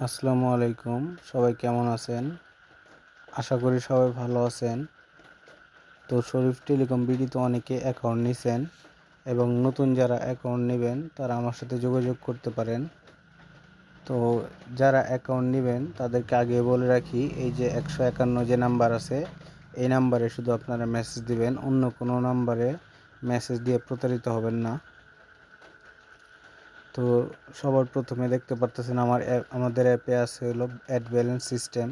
আসসালামু আলাইকুম। সবাই কেমন আছেন? আশা করি সবাই ভালো আছেন। তো শরীফ টেলিকম বিডিতে অনেকে অ্যাকাউন্ট নিছেন এবং নতুন যারা অ্যাকাউন্ট নেবেন, তারা আমার সাথে যোগাযোগ করতে পারেন। তো যারা অ্যাকাউন্ট নেবেন, তাদেরকে আগে বলে রাখি, এই যে একশো একান্ন যে নাম্বার আছে, এই নাম্বারে শুধু আপনারা মেসেজ দিবেন, অন্য কোনো নাম্বারে মেসেজ দিয়ে প্রতারিত হবেন না। তো সবার প্রথমে দেখতে পারতেছেন আমার আমাদের অ্যাপে আছে হলো অ্যাড ব্যালেন্স সিস্টেম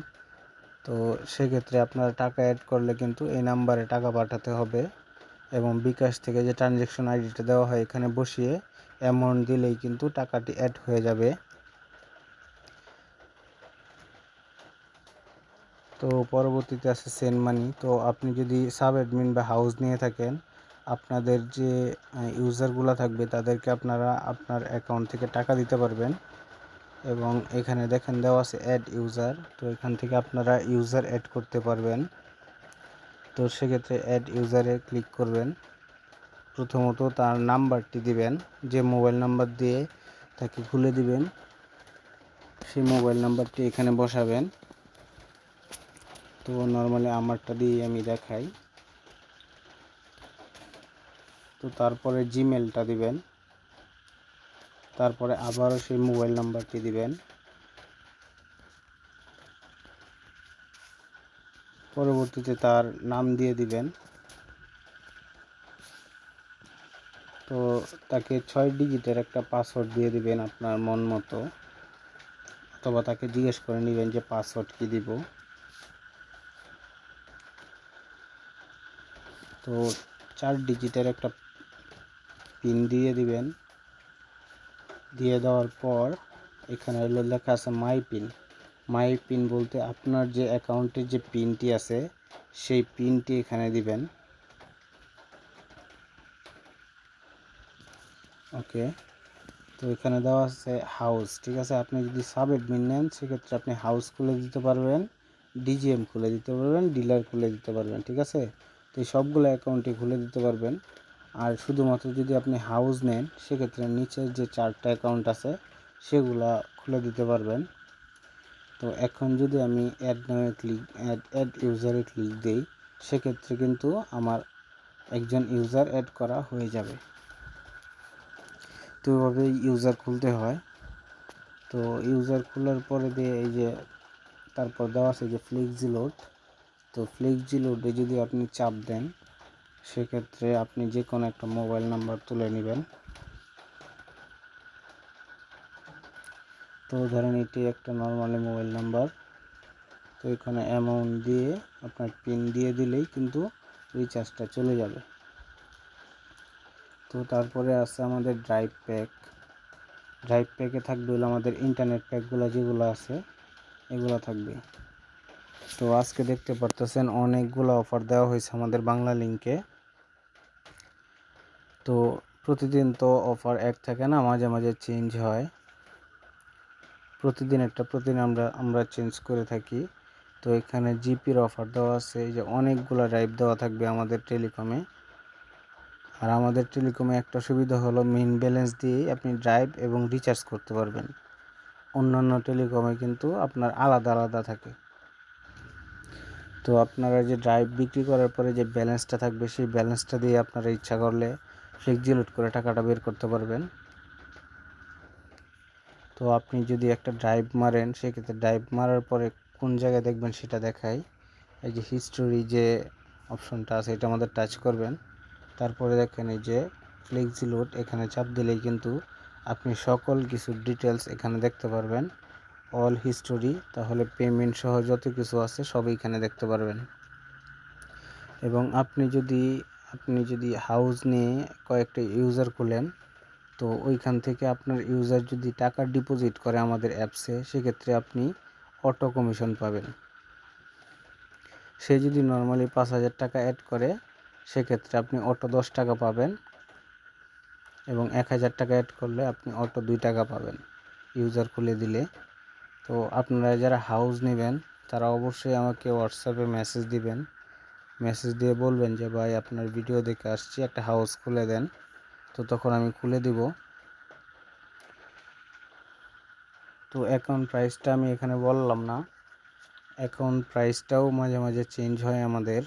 তো সেক্ষেত্রে আপনারা টাকা অ্যাড করলে কিন্তু এই নাম্বারে টাকা পাঠাতে হবে এবং বিকাশ থেকে যে ট্রানজ্যাকশন আইডিটা দেওয়া হয় এখানে বসিয়ে অ্যামাউন্ট দিলেই কিন্তু টাকাটি অ্যাড হয়ে যাবে। তো পরবর্তীতে আছে সেন্ড মানি তো আপনি যদি সাব অ্যাডমিন বা হাউস নিয়ে থাকেন আপনাদের যে ইউজারগুলো থাকবে, তাদেরকে আপনারা আপনার অ্যাকাউন্ট থেকে টাকা দিতে পারবেন। এবং এখানে দেখেন দেওয়া আছে অ্যাড ইউজার তো এখান থেকে আপনারা ইউজার অ্যাড করতে পারবেন। তো সেক্ষেত্রে অ্যাড ইউজারে ক্লিক করবেন। প্রথমত তার নাম্বারটি দিবেন, যে মোবাইল নাম্বার দিয়ে তাকে খুলে দিবেন। সেই মোবাইল নাম্বারটি এখানে বসাবেন। তো নর্মালি আমারটা দিয়ে আমি দেখাই। তো তারপরে জিমেলটা দিবেন। তারপরে আবারও সেই মোবাইল নাম্বারটি দিবেন। পরবর্তীতে তার নাম দিয়ে দিবেন। তো তাকে ছয় ডিজিটের একটা পাসওয়ার্ড দিয়ে দিবেন আপনার মন মতো। অথবা তাকে জিজ্ঞেস করে নেবেন যে পাসওয়ার্ড কি দিব। তো চার ডিজিটের একটা পিন দিয়ে দিবেন। দিয়ে দেওয়ার পর এখানে লেখা আছে মাই পিন। মাই পিন বলতে আপনার যে অ্যাকাউন্টের যে পিনটি আছে, সেই পিনটি এখানে দিবেন। ওকে, তো এখানে দেওয়া আছে হাউস, ঠিক আছে? আপনি যদি সাব এডমিন নেন, সেক্ষেত্রে আপনি হাউস খুলে দিতে পারবেন, ডিজিএম খুলে দিতে পারবেন, ডিলার খুলে দিতে পারবেন, ঠিক আছে? তো সবগুলো অ্যাকাউন্টে খুলে দিতে পারবেন। আর শুধুমাত্র যদি আপনি হাউস নেন, সেক্ষেত্রে নিচের যে চারটা অ্যাকাউন্ট আছে, সেগুলা খুলে দিতে পারবেন। তো এখন যদি আমি অ্যাড নামে ক্লিক অ্যাড অ্যাড ইউজারে ক্লিক দিই, সেক্ষেত্রে কিন্তু আমার একজন ইউজার অ্যাড করা হয়ে যাবে। তো এভাবে ইউজার খুলতে হয়। তো ইউজার খোলার পরে দিয়ে এই যে তারপর দেওয়া আছে যে ফ্লিক্সি লোড তো ফ্লিক্সি লোডে যদি আপনি চাপ দেন সেক্ষেত্রে আপনি যে কোনো একটা মোবাইল নাম্বার তুলে নেবেন। তো ধরেন এটি একটা নর্মালি মোবাইল নাম্বার। তো এখানে অ্যামাউন্ট দিয়ে আপনার পিন দিয়ে দিলেই কিন্তু রিচার্জটা চলে যাবে। তো তারপরে আছে আমাদের ড্রাইভ প্যাক ড্রাইভ প্যাকে থাকবে হলো আমাদের ইন্টারনেট প্যাকগুলো যেগুলো আছে, এগুলো থাকবে। তো আজকে দেখতে পারতেছেন অনেকগুলো অফার দেওয়া হয়েছে আমাদের বাংলা লিঙ্কে তো প্রতিদিন তো অফার এক থাকে না, মাঝে মাঝে চেঞ্জ হয়। প্রতিদিন একটা, প্রতিদিন আমরা আমরা চেঞ্জ করে থাকি। তো এখানে জিপির অফার দেওয়া আছে, এই যে অনেকগুলো ড্রাইভ দেওয়া থাকবে আমাদের টেলিকমে আর আমাদের টেলিকমে একটা সুবিধা হলো মেইন ব্যালেন্স দিয়েই আপনি ড্রাইভ এবং রিচার্জ করতে পারবেন। অন্যান্য টেলিকমে কিন্তু আপনার আলাদা আলাদা থাকে। তো আপনারা যে ড্রাইভ বিক্রি করার পরে যে ব্যালেন্সটা থাকবে, সেই ব্যালেন্সটা দিয়ে আপনারা ইচ্ছা করলে ফ্লেক্সিলোড করে টাকাটা বের করতে পারবেন। তো আপনি যদি একটা ড্রাইভ মারেন, সেক্ষেত্রে ড্রাইভ মারার পরে কোন জায়গায় দেখবেন সেটা দেখায় এই যে হিস্টোরি যে অপশনটা আছে, এটা আমাদের টাচ করবেন। তারপরে দেখেন এই যে ফ্লেক্সি লোড এখানে চাপ দিলেই কিন্তু আপনি সকল কিছু ডিটেলস এখানে দেখতে পারবেন। অল হিস্টোরি তাহলে পেমেন্ট সহ যত কিছু আছে সব এখানে দেখতে পারবেন। এবং আপনি যদি আপনি যদি হাউস নিয়ে কয়েকটা ইউজার খুলেন, তো ওইখান থেকে আপনার ইউজার যদি টাকা ডিপোজিট করে আমাদের অ্যাপসে সেক্ষেত্রে আপনি অটো কমিশন পাবেন। সে যদি নর্মালি পাঁচ হাজার টাকা অ্যাড করে, সেক্ষেত্রে আপনি অটো দশ টাকা পাবেন এবং এক হাজার টাকা অ্যাড করলে আপনি অটো দুই টাকা পাবেন ইউজার খুলে দিলে। তো আপনারা যারা হাউস নেবেন, তারা অবশ্যই আমাকে হোয়াটসঅ্যাপে মেসেজ দিবেন। মেসেজ দিয়ে বলবেন যে, ভাই, আপনার ভিডিও দেখে আসছি, একটা হাউস খুলে দেন। তো তখন আমি খুলে দিব। তো অ্যাকাউন্ট প্রাইসটা আমি এখানে বললাম না। অ্যাকাউন্ট প্রাইসটাও মাঝে মাঝে চেঞ্জ হয় আমাদের।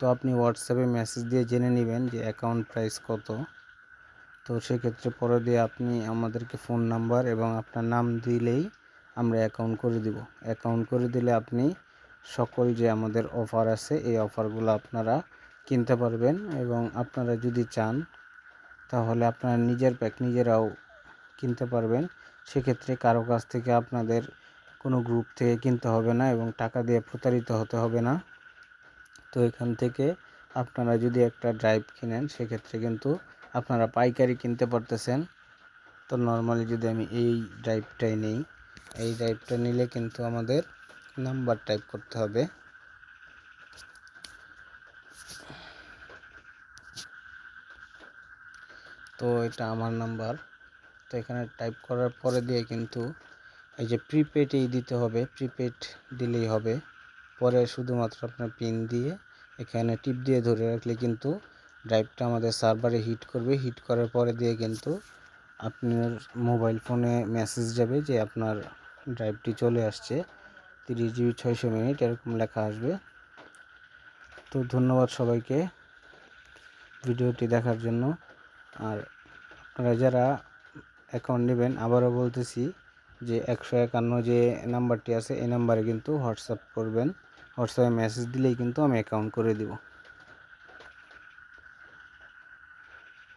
তো আপনি হোয়াটসঅ্যাপে মেসেজ দিয়ে জেনে নেবেন যে অ্যাকাউন্ট প্রাইস কত। তো সেক্ষেত্রে পরে দিয়ে আপনি আমাদেরকে ফোন নাম্বার এবং আপনার নাম দিলেই আমরা অ্যাকাউন্ট করে দিব। অ্যাকাউন্ট করে দিলে আপনি সকল যে আমাদের অফার আছে, এই অফারগুলো আপনারা কিনতে পারবেন এবং আপনারা যদি চান, তাহলে আপনারা নিজের প্যাক নিজেরাও কিনতে পারবেন। সেক্ষেত্রে কারও কাছ থেকে আপনাদের কোনো গ্রুপ থেকে কিনতে হবে না এবং টাকা দিয়ে প্রতারিত হতে হবে না। তো এখান থেকে আপনারা যদি একটা ড্রাইভ কিনেন, সেক্ষেত্রে কিন্তু আপনারা পাইকারি কিনতে পারতেছেন। তো নর্মালি যদি আমি এই ড্রাইভটাই নিই, এই ড্রাইভটা নিলে কিন্তু আমাদের নাম্বার টাইপ করতে হবে। তো এটা আমার নাম্বার। তো এখানে টাইপ করার পরে দিয়ে কিন্তু এই যে প্রিপেড এই দিতে হবে। প্রিপেড দিলেই হবে। পরে শুধুমাত্র আপনার পিন দিয়ে এখানে টিপ দিয়ে ধরে রাখলে কিন্তু ড্রাইভটা আমাদের সার্ভারে হিট করবে। হিট করার পরে দিয়ে কিন্তু আপনার মোবাইল ফোনে মেসেজ যাবে যে আপনার ড্রাইভটি চলে আসছে। তিরিশ জিবি, ছয়শো মিনিট, এরকম লেখা আসবে। তো ধন্যবাদ সবাইকে ভিডিওটি দেখার জন্য। আর আপনারা যারা অ্যাকাউন্ট নেবেন, আবারও বলতেছি যে একশো একান্ন যে নাম্বারটি আছে, এই নাম্বারে কিন্তু হোয়াটসঅ্যাপ করবেন। হোয়াটসঅ্যাপে মেসেজ দিলেই কিন্তু আমি অ্যাকাউন্ট করে দিব।